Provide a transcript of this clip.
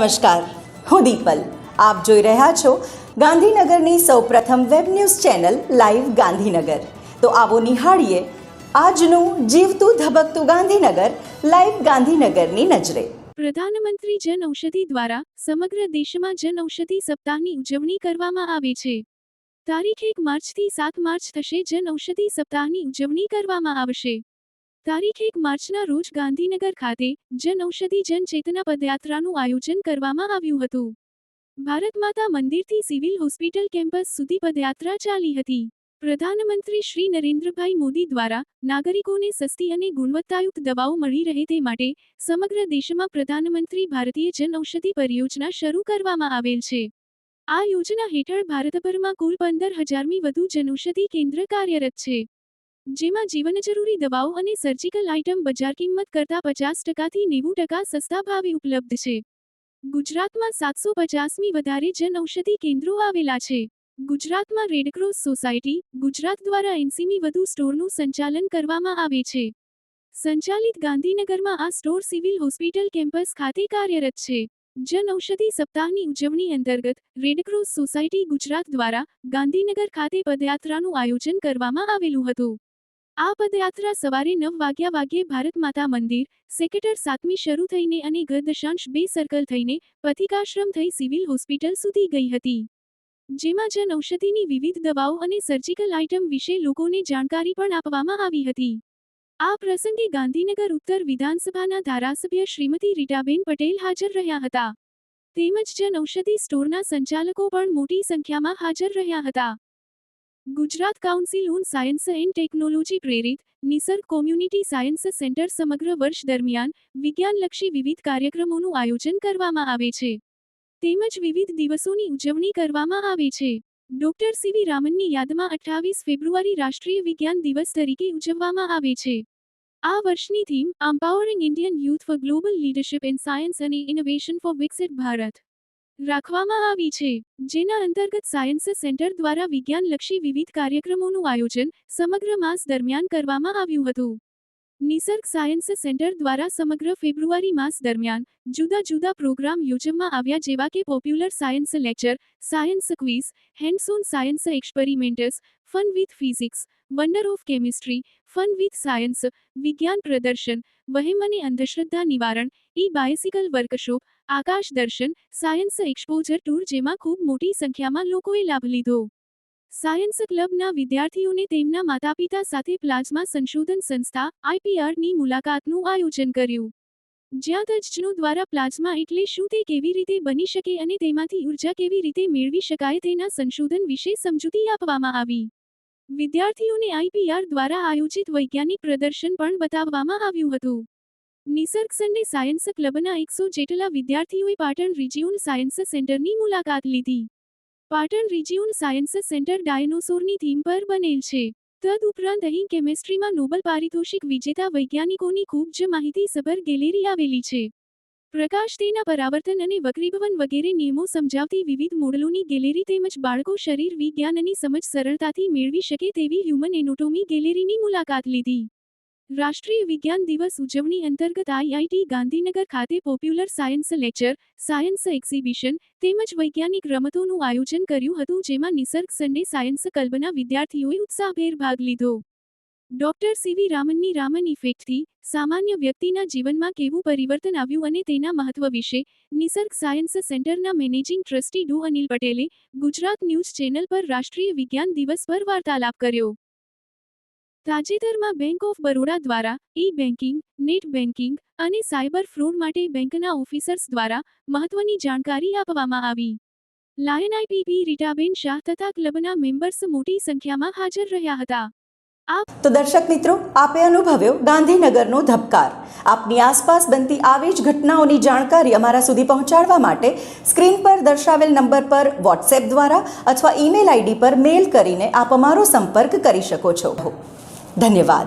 નમસ્કાર, હું દીપલ. આપ જોઈ રહ્યા છો ગાંધીનગરની સૌપ્રથમ web news channel live Gandhinagar. તો આવો નિહાળીએ આજનું જીવતું ધબકતું ગાંધીનગર, લાઈવ ગાંધીનગરની નજરે. પ્રધાનમંત્રી જન ઔષધિ દ્વારા સમગ્ર દેશમાં જન ઔષધિ સપ્તાહની ઉજવણી કરવામાં આવે છે. તારીખ એક માર્ચથી સાત માર્ચ થશે જન ઔષધિ સપ્તાહની ઉજવણી કરવામાં આવશે. તારીખ એક માર્ચના રોજ ગાંધીનગર ખાતે જન ઔષધિ જન પદયાત્રાનું આયોજન કરવામાં આવ્યું હતું. ભારત માતા મંદિરથી સિવિલ હોસ્પિટલ કેમ્પસ સુધી પદયાત્રા ચાલી હતી. પ્રધાનમંત્રી શ્રી નરેન્દ્રભાઈ મોદી દ્વારા નાગરિકોને સસ્તી અને ગુણવત્તાયુક્ત દવાઓ મળી રહે તે માટે સમગ્ર દેશમાં પ્રધાનમંત્રી ભારતીય જન ઔષધિ પરિયોજના શરૂ કરવામાં આવેલ છે. આ યોજના હેઠળ ભારતભરમાં કુલ પંદર હજારમી વધુ જનૌષધિ કેન્દ્ર કાર્યરત છે. જેમાં જીવનજરૂરી દવાઓ અને સર્જિકલ આઇટમ બજાર કિંમત કરતાં પચાસ ટકાથી નેવું ટકા સસ્તા ભાવે ઉપલબ્ધ છે. ગુજરાતમાં સાતસો પચાસમી વધારે જન ઔષધિ કેન્દ્રો આવેલા છે. ગુજરાતમાં રેડક્રોસ સોસાયટી ગુજરાત દ્વારા એનસીમી વધુ સ્ટોરનું સંચાલન કરવામાં આવે છે. સંચાલિત ગાંધીનગરમાં આ સ્ટોર સિવિલ હોસ્પિટલ કેમ્પસ ખાતે કાર્યરત છે. જન ઔષધિ સપ્તાહની ઉજવણી અંતર્ગત રેડક્રોસ સોસાયટી ગુજરાત દ્વારા ગાંધીનગર ખાતે પદયાત્રાનું આયોજન કરવામાં આવેલું હતું. આ પદયાત્રા સવારે નવ વાગ્યા વાગ્યે ભારત માતા મંદિર, સેક્રેટર સાતમી શરૂ થઈને અને ઘ બે સર્કલ થઈને પથિકાશ્રમ થઈ સિવિલ હોસ્પિટલ સુધી ગઈ હતી. જેમાં જન ઔષધિની વિવિધ દવાઓ અને સર્જિકલ આઇટમ વિશે લોકોને જાણકારી પણ આપવામાં આવી હતી. આ પ્રસંગે ગાંધીનગર ઉત્તર વિધાનસભાના ધારાસભ્ય શ્રીમતી રીટાબેન પટેલ હાજર રહ્યા હતા. તેમજ જન ઔષધિ સ્ટોરના સંચાલકો પણ મોટી સંખ્યામાં હાજર રહ્યા હતા. Gujarat council on science and technology પ્રેરિત નિસર્ગ કોમ્યુનિટી સાયન્સ સેન્ટર સમગ્ર વર્ષ દરમિયાન વિજ્ઞાનલક્ષી વિવિધ કાર્યક્રમોનું આયોજન કરવામાં આવે છે. તેમજ વિવિધ દિવસોની ઉજવણી કરવામાં આવે છે. ડોક્ટર સીવી રામનની યાદમાં અઠ્ઠાવીસ ફેબ્રુઆરી રાષ્ટ્રીય વિજ્ઞાન દિવસ તરીકે ઉજવવામાં આવે છે. આ વર્ષની theme empowering Indian youth for global leadership in science અને ઇનોવેશન ફોર વિકસિત ભારત રાખવામાં આવી છે, જેના અંતર્ગત સાયન્સ સેન્ટર દ્વારા વિજ્ઞાનલક્ષી વિવિધ કાર્યક્રમોનું આયોજન સમગ્ર માસ દરમિયાન કરવામાં આવ્યું હતું. નિસર્ગ સાયન્સ સેન્ટર દ્વારા સમગ્ર ફેબ્રુઆરી માસ દરમિયાન જુદા જુદા પ્રોગ્રામ યોજવામાં આવ્યા જેવા કે popular science lecture, science quiz, hands on science experiments, fun with physics wonder of chemistry, fun with science, વિજ્ઞાન પ્રદર્શન, વહેમ અને અંધશ્રદ્ધા નિવારણ, ઈ બાયસિકલ વર્કશોપ, આકાશ દર્શન, સાયન્સ એક્સપોઝર ટૂર જેમાં ખૂબ મોટી સંખ્યામાં લોકોએ લાભ લીધો. સાયન્સ ક્લબના વિદ્યાર્થીઓને તેમના માતાપિતા સાથે પ્લાઝમા સંશોધન સંસ્થા આઈપીઆરની મુલાકાતનું આયોજન કર્યું. જ્યાં તજજ્ઞો દ્વારા પ્લાઝમા એટલે શું તે કેવી રીતે બની શકે અને તેમાંથી ઊર્જા કેવી રીતે મેળવી શકાય તેના સંશોધન વિશે સમજૂતી આપવામાં આવી. વિદ્યાર્થીઓને આઈપીઆર દ્વારા આયોજિત વૈજ્ઞાનિક પ્રદર્શન પણ બતાવવામાં આવ્યું હતું. નિસર્ગ સન્ડે સાયન્સ ક્લબના એકસો જેટલા વિદ્યાર્થીઓએ પાટણ રિજિયોન સાયન્સ સેન્ટરની મુલાકાત લીધી. પાટણ રિજિયોન સાયન્સ સેન્ટર ડાયનોસોરની થીમ પર બનેલ છે. તદ ઉપરાંત અહીં કેમેસ્ટ્રીમાં નોબલ પારિતોષિક વિજેતા વૈજ્ઞાનિકોની ખૂબ જ માહિતીસભર ગેલેરી આવેલી છે. પ્રકાશ તેના પરાવર્તન અને વક્રીભવન વગેરે નિયમો સમજાવતી વિવિધ મોડલોની ગેલેરી તેમજ બાળકો શરીર વિજ્ઞાનની સમજ સરળતાથી મેળવી શકે તેવી હ્યુમન એનોટોમી ગેલેરીની મુલાકાત લીધી. રાષ્ટ્રીય વિજ્ઞાન દિવસ ઉજવણી અંતર્ગત આઈઆઈટી ગાંધીનગર ખાતે popular science lecture, science exhibition તેમજ વૈજ્ઞાનિક રમતોનું આયોજન કર્યું હતું જેમાં નિસર્ગ સન્ડે સાયન્સ કલ્પના વિદ્યાર્થીઓએ ઉત્સાહભેર ભાગ લીધો. ડોક્ટર સીવી રામનની રામન ઇફેક્ટથી સામાન્ય વ્યક્તિના જીવનમાં કેવું પરિવર્તન આવ્યું અને તેના મહત્વ વિશે નિસર્ગ સાયન્સ સેન્ટરના મેનેજિંગ ટ્રસ્ટી ડો અનિલ પટેલે ગુજરાત ન્યૂઝ ચેનલ પર રાષ્ટ્રીય વિજ્ઞાન દિવસ પર વાર્તાલાપ કર્યો. તાજેતરમાં બેંક ઓફ બરોડા દ્વારા ઈ બેન્કિંગ નેટ બેન્કિંગ અને સાયબર ફ્રોડ માટે બેંકના ઓફિસર્સ દ્વારા મહત્વની જાણકારી આપવામાં આવી. લાયન આઈપીપી રીટાબેન શાહ તથા ક્લબના મેમ્બર્સ મોટી સંખ્યામાં હાજર રહ્યા હતા. તો દર્શક મિત્રો, આપે અનુભવ્યો ગાંધીનગરનો ધબકાર. આપની આસપાસ બનતી આવી જ ઘટનાઓની જાણકારી અમારા સુધી પહોંચાડવા માટે સ્ક્રીન પર દર્શાવેલ નંબર પર વોટ્સએપ દ્વારા અથવા ઈમેલ આઈડી પર મેલ કરીને આપ અમારો સંપર્ક કરી શકો છો. ધન્યવાદ